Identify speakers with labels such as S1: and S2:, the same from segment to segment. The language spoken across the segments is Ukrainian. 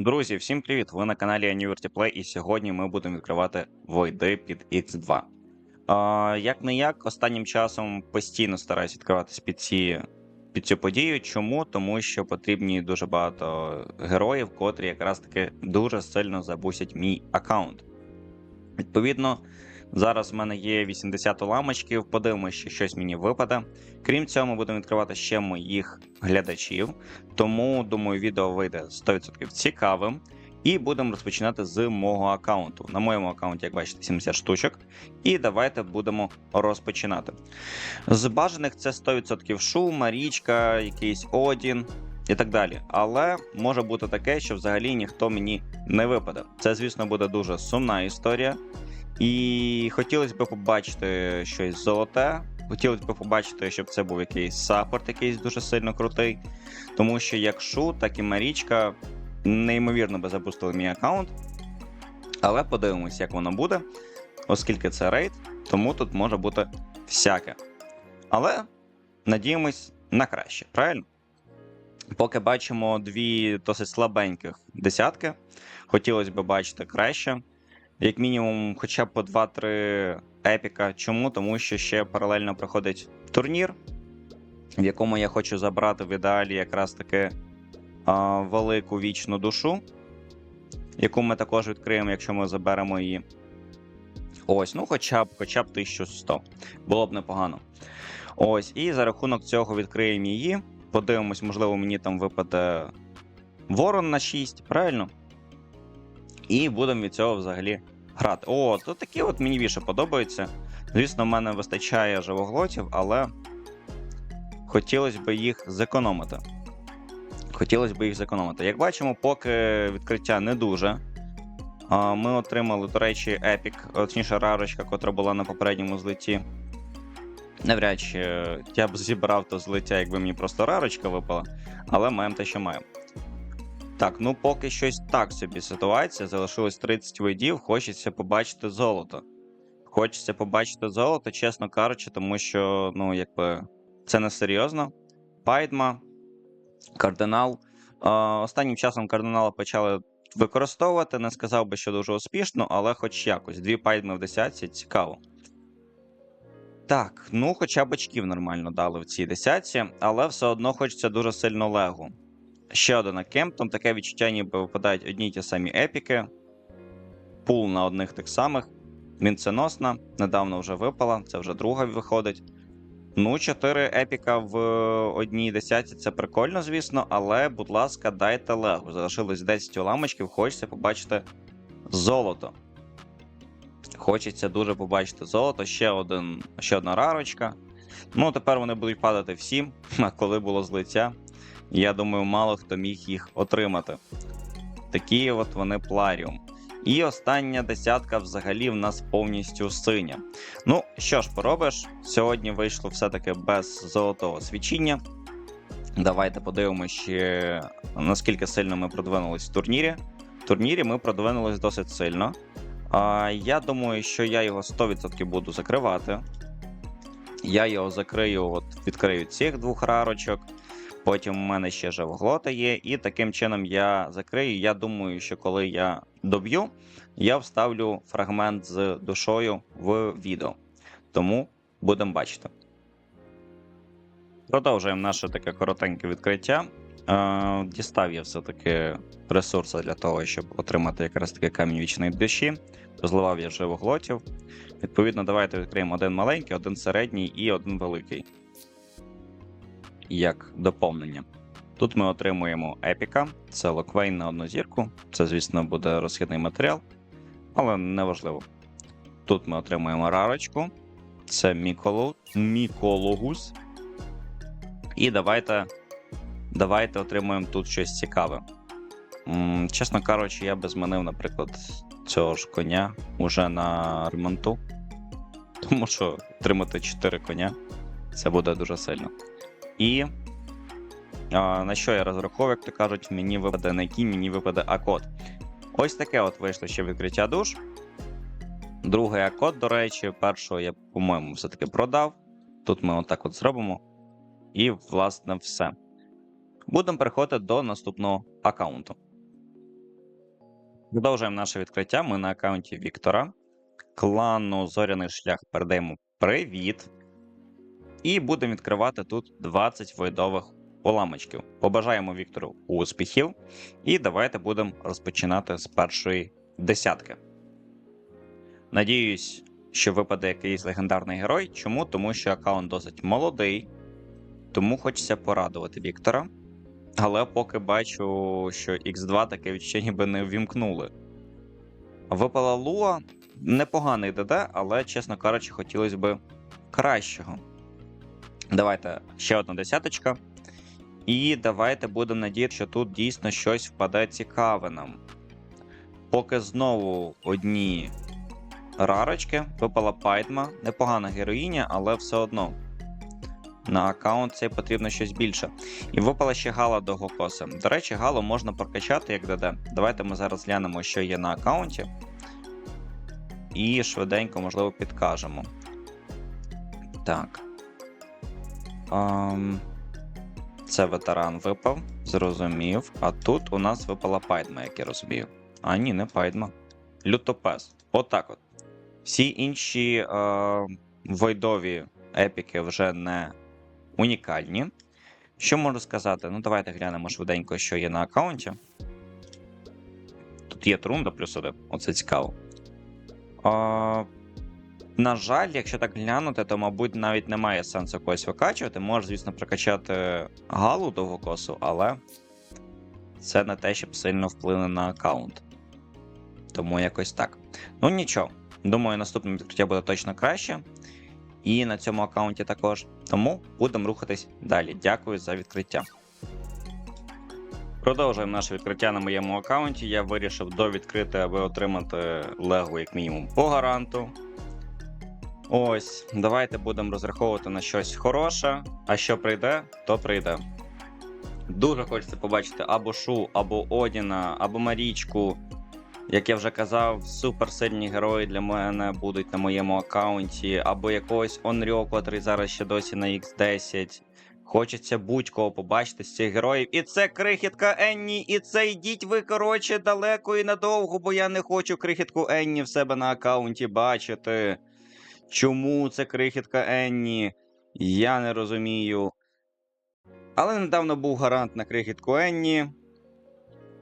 S1: Друзі, всім привіт! Ви на каналі AnivertyPlay і сьогодні ми будемо відкривати войди під X2. А, як не як, останнім часом постійно стараюсь відкриватись під, ці, під цю подію. Чому? Тому що потрібні дуже багато героїв, котрі якраз таки дуже сильно забусять мій аккаунт. Відповідно, зараз в мене є 80 уламочків, подивимося, що щось мені випаде. Крім цього, ми будемо відкривати ще моїх глядачів. Тому, думаю, відео вийде 100% цікавим. І будемо розпочинати з мого аккаунту. На моєму аккаунті, як бачите, 70 штучок. І давайте будемо розпочинати. З бажаних це 100% Шу, Марічка, якийсь Одін і так далі. Але може бути таке, що взагалі ніхто мені не випаде. Це, звісно, буде дуже сумна історія. І хотілося б побачити щось золоте. Хотілося б побачити, щоб це був якийсь саппорт, якийсь дуже сильно крутий. Тому що як Шу, так і Марічка неймовірно би запустили мій аккаунт. Але подивимось, як воно буде, оскільки це рейд, тому тут може бути всяке. Але надіємось на краще, правильно? Поки бачимо дві досить слабеньких десятки, хотілося б бачити краще. Як мінімум, хоча б по 2-3 епіка. Чому? Тому що ще паралельно проходить турнір, в якому я хочу забрати в ідеалі якраз таки а, велику вічну душу, яку ми також відкриємо, якщо ми заберемо її. Ось, ну хоча б хоча б 1100. Було б непогано. Ось, і за рахунок цього відкриємо її. Подивимось, можливо, мені там випаде Ворон на 6, правильно? І будемо від цього взагалі грати. О, то такі от мені більше подобаються. Звісно, в мене вистачає живоглотів, але хотілося б їх зекономити. Хотілося б їх зекономити. Як бачимо, поки відкриття не дуже. Ми отримали, до речі, епік, точніше, рарочка, котра була на попередньому злеті. Навряд чи я б зібрав то злиття, якби мені просто рарочка випала, але маємо те, що маємо. Так, ну поки щось так собі ситуація. Залишилось 30 видів, хочеться побачити золото. Хочеться побачити золото, чесно кажучи, тому що, ну, якби, це не серйозно. Пайдма, кардинал. Останнім часом кардинала почали використовувати. Не сказав би, що дуже успішно, але хоч якось. Дві пайдми в десятці цікаво. Так, ну хоча б очків нормально дали в цій десятці, але все одно хочеться дуже сильно легу. Ще один аккемп, там таке відчуття, ніби випадають одні й ті самі епіки. Пул на одних тих самих. Мінценосна, недавно вже випала, це вже друга виходить. Ну, 4 епіка в одній десятці це прикольно, звісно, але, будь ласка, дайте легу. Залишилось 10 уламочків, хочеться побачити золото. Хочеться дуже побачити золото. Ще один, ще одна рарочка. Ну, тепер вони будуть падати всім, коли було злиття. Я думаю, мало хто міг їх отримати. Такі от вони пларіум. І остання десятка взагалі в нас повністю синя. Ну, що ж поробиш, сьогодні вийшло все-таки без золотого свічіння. Давайте подивимося, наскільки сильно ми продвинулись в турнірі. В турнірі ми продвинулись досить сильно. А, Я думаю, що я його 100% буду закривати. Я його закрию, от відкрию цих двох рарочок. Потім у мене ще живоглота є, і таким чином я закрию. Я думаю, що коли я доб'ю, я вставлю фрагмент з душою в відео. Тому будемо бачити. Продовжуємо наше таке коротеньке відкриття. Е, Дістав я все-таки ресурси для того, щоб отримати якраз таки камінь вічної душі. Зливав я живоглотів. Відповідно, давайте відкриємо один маленький, один середній і один великий як доповнення. Тут ми отримуємо епіка, це локвейн на одну зірку. Це, звісно, буде розхідний матеріал, але неважливо. Тут ми отримуємо рарочку, це міколо... мікологус. І давайте давайте отримуємо тут щось цікаве. М -м, чесно кажучи, я би змінив, наприклад, цього ж коня уже на ремонту. Тому що отримати 4 коня це буде дуже сильно. І а, на що я розраховую, як то кажуть, мені випаде на який мені випаде А-код. Ось таке от вийшло ще відкриття душ. Другий А-код, до речі, першого я, по-моєму, все-таки продав. Тут ми отак от зробимо. І, власне, все. Будемо переходити до наступного аккаунту. Продовжуємо наше відкриття. Ми на аккаунті Віктора. Клану Зоряний шлях передаємо привіт. І будемо відкривати тут 20 войдових уламочків. Побажаємо Віктору успіхів. І давайте будемо розпочинати з першої десятки. Надіюсь, що випаде якийсь легендарний герой. Чому? Тому що аккаунт досить молодий, тому хочеться порадувати Віктора. Але поки бачу, що X2 таке відчуття ніби не ввімкнули. Випала Луа непоганий ДД, але, чесно кажучи, хотілося б кращого. Давайте ще одна десяточка. І давайте будемо надіяти, що тут дійсно щось впаде цікаве нам. Поки знову одні рарочки, випала Пайдма, непогана героїня, але все одно. На аккаунт цей потрібно щось більше. І випала ще гала до Гокоса. До речі, галу можна прокачати як ДД. Давайте ми зараз глянемо, що є на аккаунті. І швиденько, можливо, підкажемо. Так. Ам... Це ветеран випав, зрозумів. А тут у нас випала пайдма, як я розумію. А ні, не пайдма. Лютопес. Отак от. Всі інші е, войдові епіки вже не унікальні. Що можу сказати? Ну, давайте глянемо швиденько, що є на аккаунті. Тут є трунда плюс один. Оце цікаво. А, на жаль, якщо так глянути, то, мабуть, навіть немає сенсу когось викачувати. Можеш, звісно, прокачати галу довгокосу, але це не те, щоб сильно вплине на аккаунт. Тому якось так. Ну нічого. Думаю, наступне відкриття буде точно краще. І на цьому аккаунті також. Тому будемо рухатись далі. Дякую за відкриття. Продовжуємо наше відкриття на моєму аккаунті. Я вирішив довідкрити, аби отримати легу як мінімум по гаранту. Ось, давайте будемо розраховувати на щось хороше. А що прийде, то прийде. Дуже хочеться побачити або Шу, або Одіна, або Марічку. Як я вже казав, суперсильні герої для мене будуть на моєму аккаунті, або якогось Онрьо, котрий зараз ще досі на X10. Хочеться будь-кого побачити з цих героїв. І це крихітка Енні, і це йдіть ви, коротше, далеко і надовго, бо я не хочу крихітку Енні в себе на аккаунті бачити. Чому це крихітка Енні? Я не розумію. Але недавно був гарант на крихітку Енні.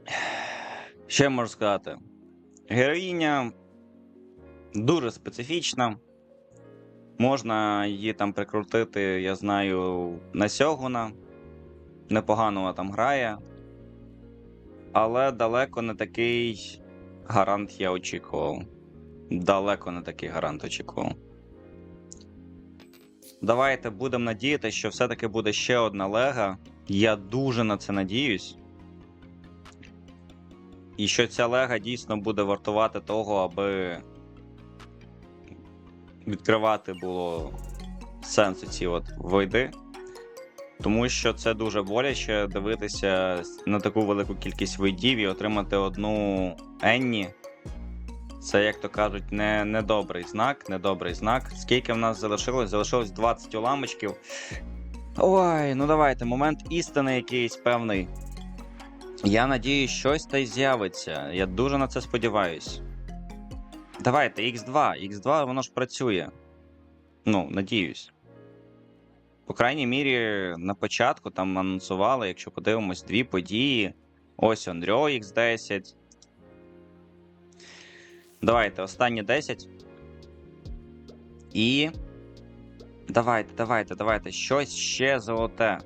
S1: Я можу сказати? Героїня дуже специфічна. Можна її там прикрутити, я знаю, на Сьогуна. Непогано вона там грає. Але далеко не такий гарант я очікував. Далеко не такий гарант очікував. Давайте будемо надіяти, що все-таки буде ще одна лега. Я дуже на це надіюсь. І що ця лега дійсно буде вартувати того, аби відкривати було сенсу ці от войди. Тому що це дуже боляче дивитися на таку велику кількість войдів і отримати одну Енні. Це, як то кажуть, не, недобрий знак, недобрий знак. Скільки в нас залишилось? Залишилось 20 уламочків. Ой, ну давайте, момент істини якийсь певний. Я надіюсь, щось та й з'явиться. Я дуже на це сподіваюсь. Давайте, X2. X2 воно ж працює. Ну, надіюсь. По крайній мірі, на початку там анонсували, якщо подивимось, дві події. Ось Онрьо X10. Давайте, останні 10. І. Давайте, давайте, давайте. Щось ще золоте.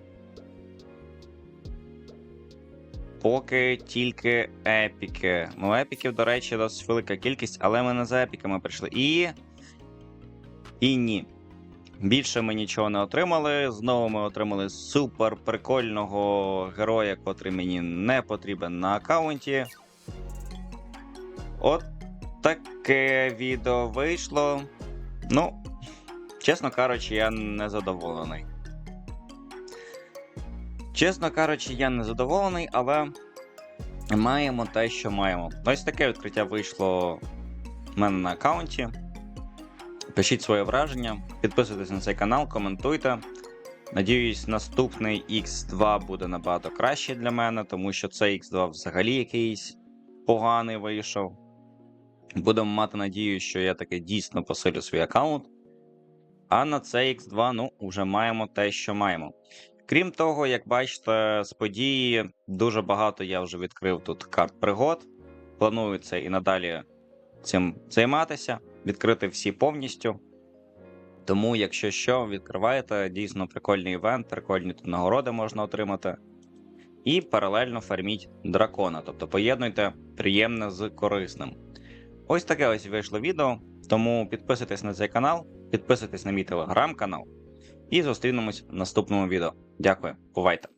S1: Поки тільки епіки. Ну, епіків, до речі, досить велика кількість, але ми не за епіками прийшли. І. І ні. Більше ми нічого не отримали. Знову ми отримали супер прикольного героя, котрий мені не потрібен на аккаунті. От таке відео вийшло. Ну, чесно кажучи, я не задоволений. Чесно кажучи, я не задоволений, але маємо те, що маємо. Ось таке відкриття вийшло в мене на аккаунті. Пишіть своє враження, підписуйтесь на цей канал, коментуйте. Надіюсь, наступний X2 буде набагато краще для мене, тому що цей X2 взагалі якийсь поганий вийшов. Будемо мати надію, що я таки дійсно посилю свій аккаунт. А на цей X2, ну, вже маємо те, що маємо. Крім того, як бачите, з події дуже багато я вже відкрив тут карт пригод. Планую це і надалі цим займатися, відкрити всі повністю. Тому, якщо що, відкриваєте, дійсно прикольний івент, прикольні тут нагороди можна отримати. І паралельно фарміть дракона, тобто поєднуйте приємне з корисним. Ось таке ось вийшло відео. Тому підписуйтесь на цей канал, підписуйтесь на мій телеграм-канал і зустрінемось в наступному відео. Дякую, бувайте!